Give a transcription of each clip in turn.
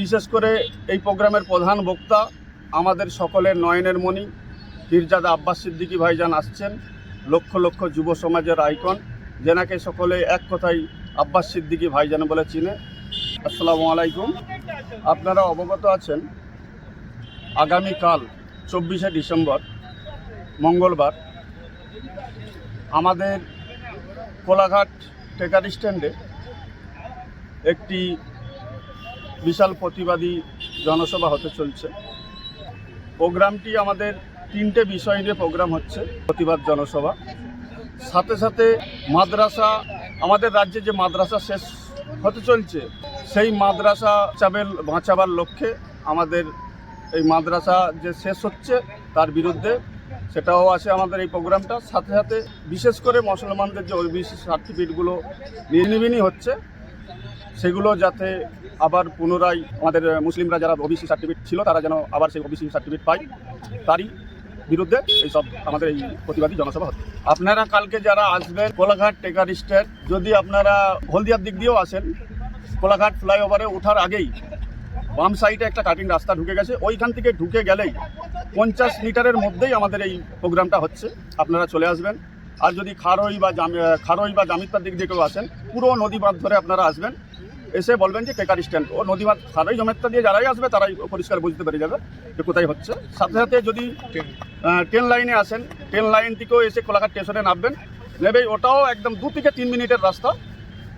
বিশেষ করে এই প্রোগ্রামের প্রধান বক্তা আমাদের সকলের নয়নের মণি পীরজাদা আব্বাস সিদ্দিকী ভাইজান আসছেন, লক্ষ লক্ষ যুব সমাজের আইকন, যেনাকে সকলে এক কথাই আব্বাস সিদ্দিকী ভাইজান বলে চিনে। আসসালামু আলাইকুম। আপনারা অবগত আছেন, আগামীকাল চব্বিশে ডিসেম্বর, মঙ্গলবার, আমাদের কোলাঘাট টেকার স্ট্যান্ডে একটি বিশাল প্রতিবাদী জনসভা হতে চলছে। প্রোগ্রামটি আমাদের তিনটে বিষয় নিয়ে প্রোগ্রাম হচ্ছে, প্রতিবাদ জনসভা। সাথে সাথে মাদ্রাসা, আমাদের রাজ্যে যে মাদ্রাসা শেষ হতে চলছে, সেই মাদ্রাসা চাবেল বাঁচাবার লক্ষ্যে আমাদের এই মাদ্রাসা যে শেষ হচ্ছে তার বিরুদ্ধে সেটাও আছে আমাদের এই প্রোগ্রামটা। সাথে সাথে বিশেষ করে মুসলমানদের যে ওবিসি সার্টিফিকেটগুলো নির্নিবিনি হচ্ছে সেগুলো যাতে আবার পুনরায় আমাদের মুসলিমরা যারা ওবিসি সার্টিফিকেট ছিল, তারা যেন আবার সেই ওবিসি সার্টিফিকেট পায়, তারই বিরুদ্ধে এইসব আমাদের এই প্রতিবাদী জনসভা হচ্ছে। আপনারা কালকে যারা আসবেন, কোলাঘাট টেকার স্ট্যান্ড যদি আপনারা হলদিয়ার দিক দিয়েও আসেন, কোলাঘাট ফ্লাইওভারে ওঠার আগেই বাম সাইডে একটা কাটিং রাস্তা ঢুকে গেছে, ওইখান থেকে ঢুকে গেলেই পঞ্চাশ মিটারের মধ্যেই আমাদের এই প্রোগ্রামটা হচ্ছে, আপনারা চলে আসবেন। আর যদি খারই বা খারই বা জামিতার দিক দিয়ে কেউ আসেন, পুরো নদী বাঁধ ধরে আপনারা আসবেন। এসে বলবেন যে টেকার স্ট্যান্ড। ও নদী বাঁধ খারই জমেতটা দিয়ে যারাই আসবে তারাই পরিষ্কার বুঝতে পেরে যাবে যে কোথায় হচ্ছে। সাথে সাথে যদি ট্রেন। লাইনে আসেন ট্রেন লাইন থেকেও এসে কোলাঘাট স্টেশনে নামবেন। নেবে ওটাও একদম দু থেকে তিন মিনিটের রাস্তা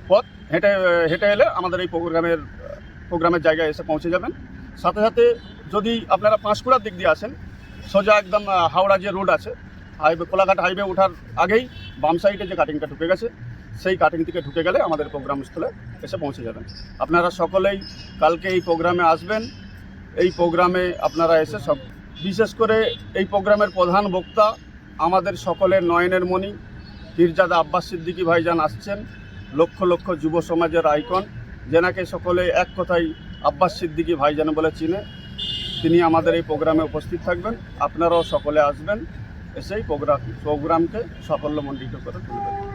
পথ। হেঁটে হেঁটে এলে আমাদের এই প্রোগ্রামের প্রোগ্রামের জায়গায় এসে পৌঁছে যাবেন। সাথে সাথে যদি আপনারা পাঁশকুড়ার দিক দিয়ে আসেন সোজা একদম হাওড়া যে রোড আছে হাইওয়ে কোলাঘাট হাইওয়ে ওঠার আগেই বাম সাইডে যে কাটিংটা ঢুকে গেছে সেই কাটিং থেকে ঢুকে গেলে আমাদের প্রোগ্রাম স্থলে এসে পৌঁছে যাবেন। আপনারা সকলেই কালকে এই প্রোগ্রামে আসবেন। এই প্রোগ্রামে আপনারা এসে সব বিশেষ করে এই প্রোগ্রামের প্রধান বক্তা আমাদের সকলের নয়নের মণি পীরজাদা আব্বাস সিদ্দিকী ভাইজান আসছেন, লক্ষ লক্ষ যুব সমাজের আইকন, যেনাকে সকলে এক কথাই আব্বাস সিদ্দিকী ভাইজান বলে চিনে। তিনি আমাদের এই প্রোগ্রামে উপস্থিত থাকবেন। আপনারাও সকলে আসবেন এসেই প্রোগ্রাম প্রোগ্রামকে সাফল্যমণ্ডিত করে তুলবেন।